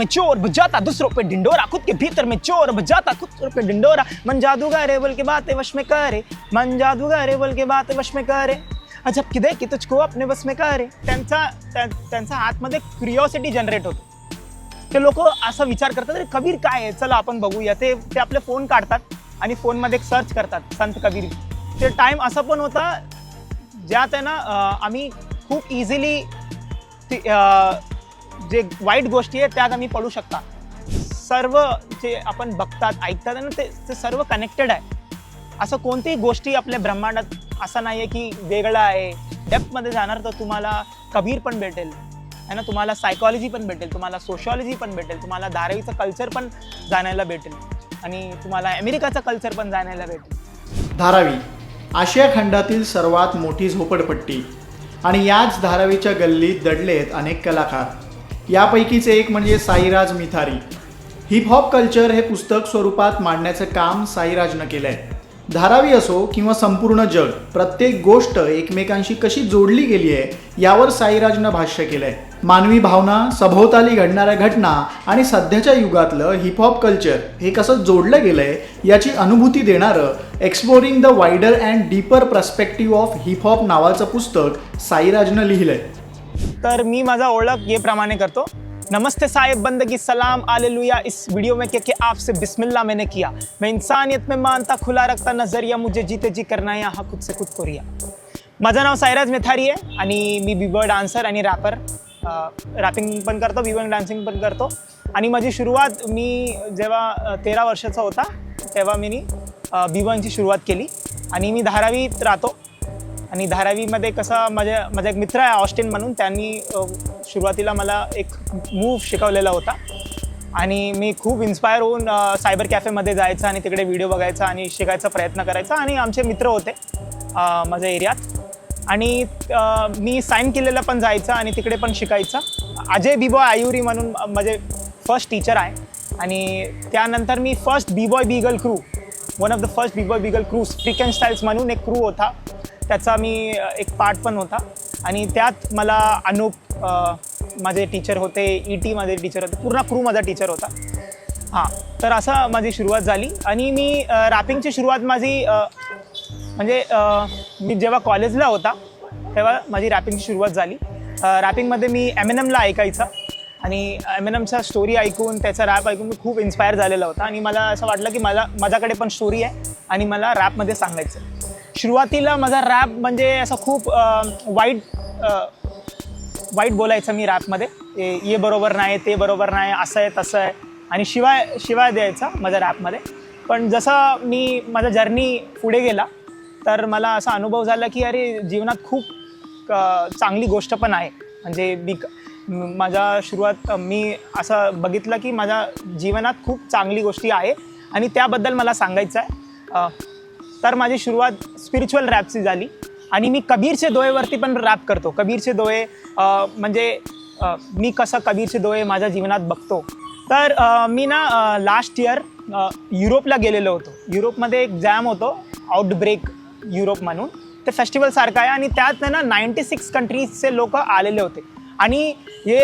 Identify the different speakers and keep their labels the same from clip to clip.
Speaker 1: में चोर बजाता दूसरों पे ढिंडोरा खुद के भीतर में चोर बजाता खुद पे ढिंडोरा मन जादूगर है बोल के बातें वश में करे मन जादूगर है बोल के बातें वश में करे अजब की दे की तुझको अपने बस में करे त्यांचा त्या- त्यांचा आतमध्ये क्युरिओसिटी जनरेट होतो. ते लोक असा विचार करतात अरे कबीर काय आहे चला आपण बघूया ते ते आपले फोन काढतात आणि फोनमध्ये एक सर्च करतात संत कबीर ते टाइम असा पण होता ज्यात आहे ना आम्ही खूप इझिली जे वाईट गोष्टी आहेत त्यात आम्ही पडू शकता. सर्व जे आपण बघतात ऐकतात ना ते ते सर्व कनेक्टेड आहे. असं कोणतीही गोष्टी आपल्या ब्रह्मांडात असं नाही आहे की वेगळं आहे. डेप्थमध्ये जाणार तर तुम्हाला कबीर पण भेटेल. है ना? तुम्हाला सायकॉलॉजी पण भेटेल तुम्हाला सोशॉलॉजी पण भेटेल तुम्हाला धारावीचं कल्चर पण जाणायला भेटेल. आणि तुम्हाला अमेरिकाचं कल्चर पण जाणायला भेटेल.
Speaker 2: धारावी आशिया खंडातील सर्वात मोठी झोपडपट्टी. आणि याच धारावीच्या गल्लीत दडलेत अनेक कलाकार. यापैकीचे एक म्हणजे साईराज मिथारी. हिपहॉप कल्चर हे पुस्तक स्वरूपात मांडण्याचं काम साईराजनं केलं आहे धारावी असो किंवा संपूर्ण जग प्रत्येक गोष्ट एकमेकांशी कशी जोडली गेली आहे यावर साईराजनं भाष्य केलं आहे मानवी भावना सभोवताली घडणाऱ्या घटना आणि सध्याच्या युगातलं हिपहॉप कल्चर हे कसं जोडलं गेलं आहे याची अनुभूती देणारं exploring the wider and deeper perspective of hiphop नावाचं पुस्तक साईराजनं लिहिलं आहे
Speaker 1: तर मी माझा ओळख ये प्रमाणे करतो. नमस्ते साहेब बंदगी सलाम आलेलुया इस वीडियो में क्या कि आपसे बिस्मिल्लाह मैंने किया। मैं इंसानियत में मानता खुला रखता नजरिया मुझे जीते जी करना है यहाँ खुद से खुद को रिया। माझं नाव सायराज मेथारी आहे आणि मी बिबर डान्सर आणि रॅपर रॅपिंग पण करतो बिबर डान्सिंग पण करतो. आणि माझी सुरुवात मी जेव्हा तेरा वर्षाचा होता तेव्हा मी बिबनची सुरुवात केली. आणि मी धारावीत राहतो. आणि धारावीमध्ये कसं माझ्या माझा एक मित्र आहे ऑस्टिन म्हणून त्यांनी सुरुवातीला मला एक मूव शिकवलेला होता. आणि मी खूप इन्स्पायर होऊन सायबर कॅफेमध्ये जायचं आणि तिकडे व्हिडिओ बघायचा आणि शिकायचा प्रयत्न करायचा आणि आमचे मित्र होते माझ्या एरियात. आणि मी साईन केलेलं पण जायचं आणि तिकडे पण शिकायचं. अजय बिबॉय आयुरी म्हणून माझे फर्स्ट टीचर आहे. आणि त्यानंतर मी first bboy beagle crew one of the first bboy beagle crew and styles म्हणून एक क्रू होता. त्याचा मी एक पार्ट पण होता. आणि त्यात मला अनुप माझे टीचर होते ई टी माझे टीचर होते पूर्ण क्रू माझा टीचर होता. हां तर असं माझी सुरुवात झाली. आणि मी रॅपिंगची सुरुवात माझी म्हणजे मी जेव्हा कॉलेजला होता तेव्हा माझी रॅपिंगची सुरुवात झाली. रॅपिंगमध्ये मी एम एन एमला ऐकायचा. आणि एम एन एमचा स्टोरी ऐकून त्याचा रॅप ऐकून मी खूप इन्स्पायर झालेला होता. आणि मला असं वाटलं की मला माझ्याकडे पण स्टोरी आहे. आणि मला रॅपमध्ये सांगायचं सुरुवातीला माझा रॅप म्हणजे असं खूप वाईट वाईट बोलायचं मी रॅपमध्ये ये बरोबर नाही ते बरोबर नाही असं आहे तसं आहे. आणि शिवाय शिवाय द्यायचा माझ्या रॅपमध्ये पण जसं मी माझा जर्नी पुढे गेला तर मला असा अनुभव झाला की अरे जीवनात खूप चांगली गोष्ट पण आहे. म्हणजे मी माझ्या सुरुवात मी असं बघितलं की माझ्या जीवनात खूप चांगली गोष्टी आहे. आणि त्याबद्दल मला सांगायचं आहे. तर माझी सुरुवात स्पिरिच्युअल रॅपची झाली. आणि मी कबीरचे दोहेवरती पण रॅप करतो. कबीरचे दोहे म्हणजे मी कसं कबीरचे दोहे माझ्या जीवनात बघतो. तर मी ना लास्ट इयर युरोपला गेलेलो होतो. युरोपमध्ये एक जॅम होतो आउटब्रेक युरोप म्हणून. ते फेस्टिवलसारखं आहे आणि त्यात ना नाईन्टी सिक्स कंट्रीजचे लोक आलेले होते. आणि हे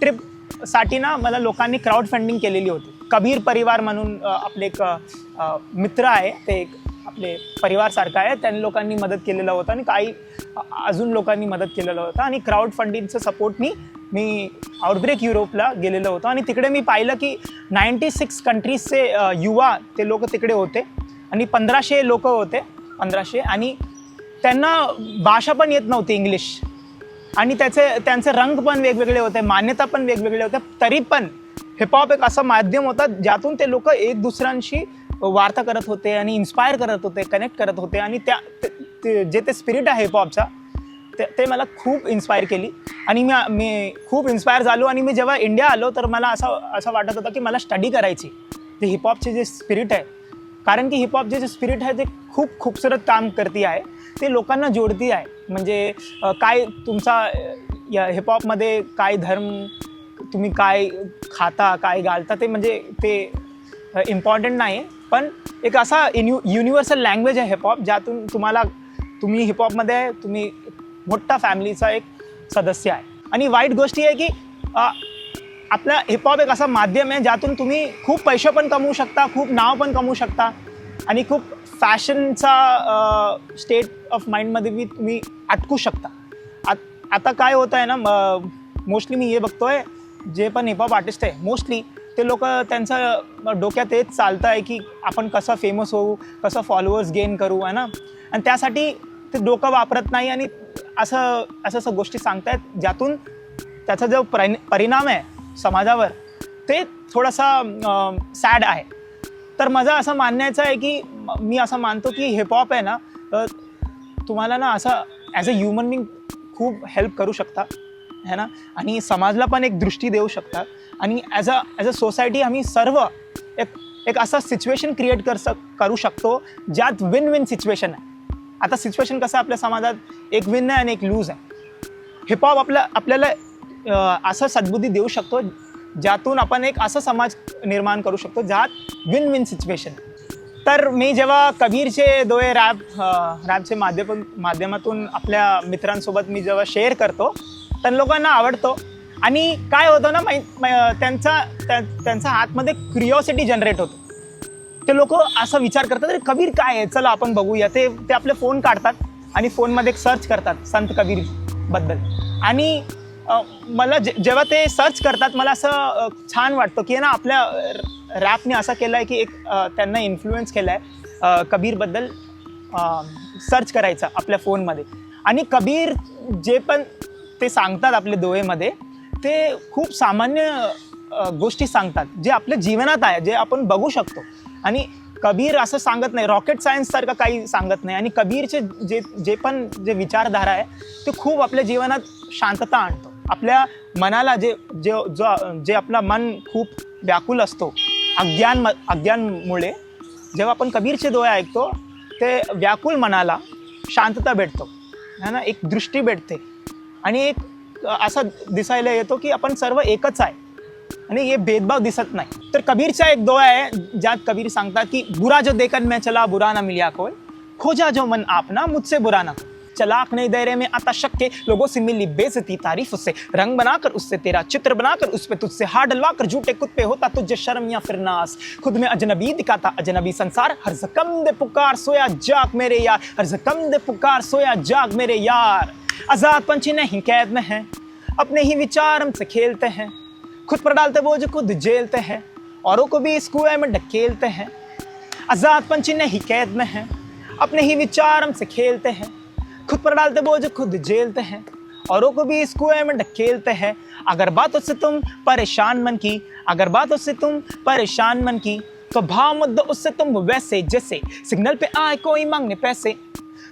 Speaker 1: ट्रिपसाठी ना मला लोकांनी क्राऊड फंडिंग केलेली होती. कबीर परिवार म्हणून आपले एक मित्र आहे ते एक आपले परिवारसारखं आहे त्यांनी लोकांनी मदत केलेलं होतं आणि काही अजून लोकांनी मदत केलेलं होतं आणि क्राऊड फंडिंगचं सपोर्टनी मी आउटब्रेक युरोपला गेलेलो होतो. आणि तिकडे मी पाहिलं की नाईन्टी सिक्स कंट्रीजचे युवा ते लोक तिकडे होते आणि पंधराशे लोक होते पंधराशे आणि त्यांना भाषा पण येत नव्हती इंग्लिश. आणि त्याचे त्यांचे रंग पण वेगवेगळे होते मान्यता पण वेगवेगळे होते तरी पण हिपहॉप एक असं माध्यम होता ज्यातून ते लोक एक दुसऱ्यांशी वार्ता करत होते आणि इन्स्पायर करत होते कनेक्ट करत होते. आणि त्या ते- जे ते स्पिरिट आहे हिपहॉपचा ते ते मला खूप इन्स्पायर केली. आणि मी मी खूप इन्स्पायर झालो आणि मी जेव्हा इंडिया आलो तर मला असं असं वाटत होतं की मला स्टडी करायची ते हिपहॉपचे जे स्पिरिट आहे कारण की हिपहॉपचे जे स्पिरिट आहे ते खूप खूपसुरत काम करती आहे. ते लोकांना जोडती आहे. म्हणजे काय तुमचा या हिपहॉपमध्ये काय धर्म तुम्ही काय खाता काय घालता ते म्हणजे ते इम्पॉर्टंट नाही. आहे पण एक असा इन्यू युनिव्हर्सल लँग्वेज आहे हिपहॉप ज्यातून तुम्हाला तुम्ही हिपहॉपमध्ये तुम्ही मोठा फॅमिलीचा एक सदस्य आहे. आणि वाईट गोष्टी आहे की आपला हिपहॉप एक असा माध्यम आहे ज्यातून तुम्ही खूप पैसे पण कमवू शकता खूप नाव पण कमवू शकता. आणि खूप फॅशनचा स्टेट ऑफ माइंडमध्ये बी तुम्ही अटकू शकता. आत आता काय होतं आहे ना मोस्टली मी हे बघतो आहे जे पण हिपहॉप आर्टिस्ट आहे मोस्टली ते लोक त्यांचं डोक्यात हेच चालतं आहे की आपण कसं फेमस होऊ कसं फॉलोअर्स गेन करू आहे ना? आणि त्यासाठी ते डोकं वापरत नाही आणि असं असं असं गोष्टी सांगतायत ज्यातून त्याचा जो परि परिणाम आहे समाजावर ते थोडासा सॅड आहे. तर माझं असं मानण्याचं आहे की मी असं मानतो की हिपहॉप आहे ना तुम्हाला ना असं ॲज अ ह्युमन बिंग खूप हेल्प करू शकता. है ना? आणि समाजला पण एक दृष्टी देऊ शकतात. आणि as a as a society आम्ही सर्व एक एक असं सिच्युएशन क्रिएट कर सक करू शकतो ज्यात विन विन सिच्युएशन आहे. आता सिच्युएशन कसं आहे आपल्या समाजात? एक विन आहे आणि एक लूज आहे. हिपहॉप आपल्या आपल्याला असं सद्बुद्धी देऊ शकतो ज्यातून आपण एक असा समाज निर्माण करू शकतो ज्यात विन विन सिच्युएशन तर मी जेव्हा कबीरचे दोहे रॅप रॅपचे माध्यम माध्यमातून आपल्या मित्रांसोबत मी जेव्हा शेअर करतो तर लोकांना आवडतो. आणि काय होतं ना माहि त्यांचा त्या- त्यांचा आतमध्ये क्रिओसिटी जनरेट होतो. ते लोक असा विचार करतात अरे कबीर काय आहे? चला आपण बघूया. ते ते आपले फोन काढतात आणि फोनमध्ये सर्च करतात संत कबीरबद्दल. आणि मला जे जेव्हा ते सर्च करतात मला असं छान वाटतं की ना आपल्या रॅपने असं केलं आहे की एक त्यांना इन्फ्लुएन्स केलं आहे कबीरबद्दल सर्च करायचं आपल्या फोनमध्ये आणि कबीर जे पण ते सांगतात आपल्या दोहेमध्ये. ते खूप सामान्य गोष्टी सांगतात जे आपल्या जीवनात आहे जे आपण बघू शकतो. आणि कबीर असं सांगत नाही रॉकेट सायन्ससारखं काही सांगत नाही. आणि कबीरचे जे जे पण जे विचारधारा आहे ते खूप आपल्या जीवनात शांतता आणतो. आपल्या मनाला जे जे जो जे आपला मन खूप व्याकुल असतो अज्ञान अज्ञानमुळे जेव्हा आपण कबीरचे दोहे ऐकतो ते व्याकुल मनाला शांतता भेटतो. है ना? एक दृष्टी भेटते. आणि एक असा दिसायला येतो की आपण सर्व एकच आहे. आणि हे भेदभाव दिसत नाही. तर कबीरचा एक दोहा आहे, ज्यात कबीर सांगतात की, बुरा जो देखन मैं चला, बुरा ना मिलिया कोई. खोजा जो मन आपना, मुझसे बुरा ना. चलाक नहीं दायरे में आता शक के लोगों से मिली बेजती तारीफ़ उससे. रंग बनाकर उससे तेरा चित्र बनाकर उस पे तुझसे हार डलवा कर झूठे कुत्ते होता तुझे शर्म या फिर नास खुद में अजनबी दिखाता, अजनबी संसार. हर जकम दे पुकार, सोया जाग मेरे यार. हर जकम दे पुकार, सोया जाग मेरे यार. आज़ाद पंछी नहीं, कैद में है। अपने ही विचार हमसे खेलते हैं। खुद पर डालते बोझ, खुद झेलते हैं। औरों को भी इस कुएँ में ढकेलते हैं। आज़ाद पंछी नहीं, कैद में है। अपने ही विचार हमसे खेलते हैं। खुद पर डालते बोझ, खुद झेलते हैं। औरों को भी इस कुएँ में ढकेलते हैं। अगर बातों से तुम परेशान मन की, अगर बातों से तुम परेशान मन की तो भाव मुद्दो उससे तुम वैसे, जैसे। सिग्नल पे आए कोई मांगने पैसे।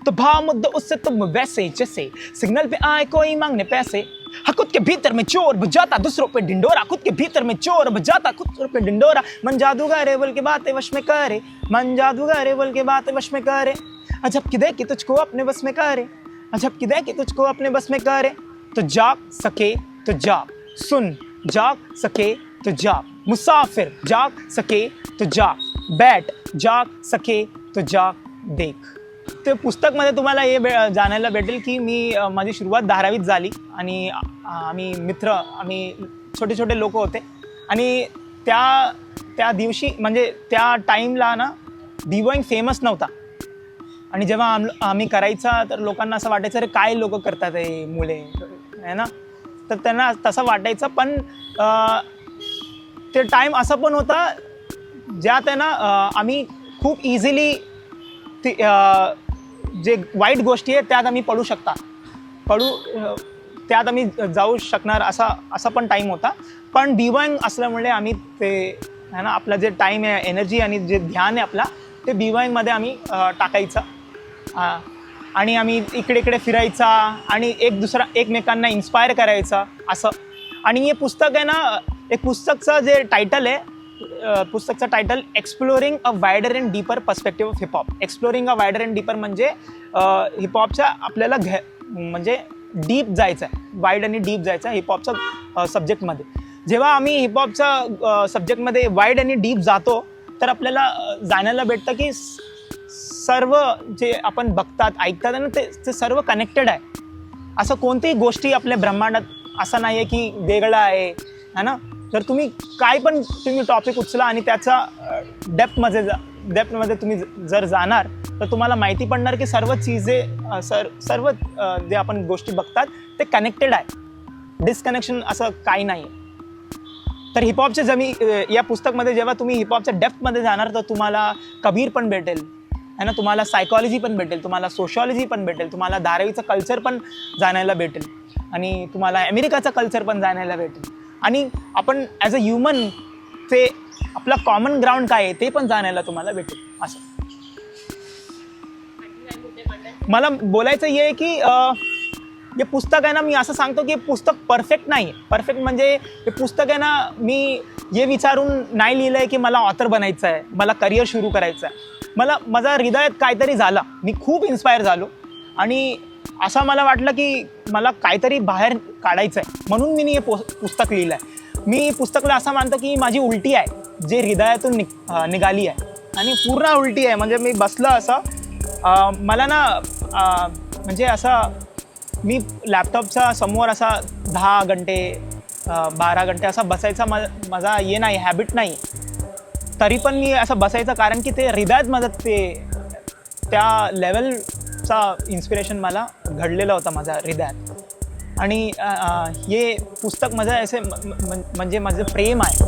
Speaker 1: तो भाव मुद्दो उससे तुम वैसे जैसे। सिग्नल पे आए कोई मांगने पैसे। हाँ खुद के भीतर में चोर बजाता दूसरों पे डिंडोरा खुद के भीतर में चोर बजाता खुद पे डिंडोरा मन जादूगर है बोल के बातें वश में करे। मन जादूगर है बोल के बातें वश में करे। अजब की दे कि तुझको अपने बस में करे। अजब की दे कि तुझको अपने बस में करे। तो जाग सके तो जाग। सुन, जाग सके तो जाग। मुसाफिर, जाग सके तो जाग। बैठ, जाग सके तो जाग। देख। ते पुस्तकमध्ये तुम्हाला हे भे जाणायला भेटेल की मी माझी सुरुवात धारावीत झाली आणि आम्ही मित्र आम्ही छोटे छोटे लोक होते. आणि त्या त्या दिवशी म्हणजे त्या टाईमला ना डिवॉईंग फेमस नव्हता. आणि जेव्हा आम आम्ही करायचा तर लोकांना असं वाटायचं अरे काय लोक करतात हे मुले? आहे ना? तर त्यांना तसं वाटायचं पण ते टाईम असा पण होता ज्यात आहे ना आम्ही खूप इझिली ती जे वाईट गोष्टी आहेत त्यात आम्ही पडू शकता. पडू त्यात आम्ही जाऊ शकणार असा असा पण टाईम होता. पण डिवाईन असल्यामुळे आम्ही ते है ना आपला जे टाईम आहे एनर्जी आणि जे ध्यान आहे आपला ते डिवाईनमध्ये आम्ही टाकायचं. आणि आम्ही इकडे इकडे फिरायचा आणि एक दुसरा एकमेकांना इन्स्पायर करायचा असं. आणि हे पुस्तक आहे ना एक पुस्तकचं जे टायटल आहे पुस्तकचं टायटल एक्सप्लोरिंग म्हणजे, a wider and deeper perspective of hiphop exploring a wider and deeper म्हणजे हिपहॉपच्या आपल्याला घे म्हणजे डीप जायचं आहे वाईड आणि डीप जायचं आहे हिपहॉपच्या सब्जेक्टमध्ये जेव्हा आम्ही हिपहॉपच्या सब्जेक्टमध्ये वाईड आणि डीप जातो तर आपल्याला जाण्याला भेटतं की सर्व जे आपण बघतात ऐकतात ना ते ते सर्व कनेक्टेड आहे. असं कोणतीही गोष्टी आपल्या ब्रह्मांडात असं नाही आहे की वेगळं आहे है ना? तर तुम्ही काय पण तुम्ही टॉपिक उचला आणि त्याचा डेप्थमध्ये जा डेप्थमध्ये तुम्ही जर जाणार तर तुम्हाला माहिती पडणार की सर्व चीजे सर सर्व जे आपण गोष्टी बघतात ते कनेक्टेड आहे. डिस्कनेक्शन असं काही नाही तर हिपहॉपच्या जमी या पुस्तकमध्ये जेव्हा तुम्ही हिपहॉपच्या डेप्थमध्ये जाणार तर तुम्हाला कबीर पण भेटेल. है ना? तुम्हाला सायकॉलॉजी पण भेटेल तुम्हाला सोशॉलॉजी पण भेटेल तुम्हाला धारावीचं कल्चर पण जाणायला भेटेल. आणि तुम्हाला अमेरिकाचं कल्चर पण जाणायला भेटेल. आणि आपण ॲज अ ह्युमन ते आपला कॉमन ग्राउंड काय आहे ते पण जाणायला तुम्हाला भेटेल. असं. मला बोलायचं हे आहे की हे पुस्तक आहे ना मी असं सांगतो की हे पुस्तक परफेक्ट नाही. आहे परफेक्ट म्हणजे हे पुस्तक आहे ना मी हे विचारून नाही लिहिलं आहे की मला ऑथर बनायचं आहे मला करिअर सुरू करायचं आहे मला माझा हृदयात काहीतरी झाला. मी खूप इन्स्पायर झालो. आणि असं मला वाटलं की मला काहीतरी बाहेर काढायचं आहे म्हणून मी हे पुस्तक लिहिलं आहे मी पुस्तकला असं मानतो की माझी उलटी आहे जे हृदयातून नि निघाली आहे. आणि पूर्ण उलटी आहे. म्हणजे मी बसलं असं मला ना म्हणजे असं मी लॅपटॉपच्या समोर असा दहा घंटे बारा घंटे असा बसायचा म माझा हे नाही हॅबिट नाही. तरी पण मी असं बसायचं कारण की ते हृदयात माझं ते त्या लेवल चा इन्स्पिरेशन मला घडलेला होता माझ्या हृदयात. आणि हे पुस्तक माझं असे म्हणजे माझं प्रेम आहे.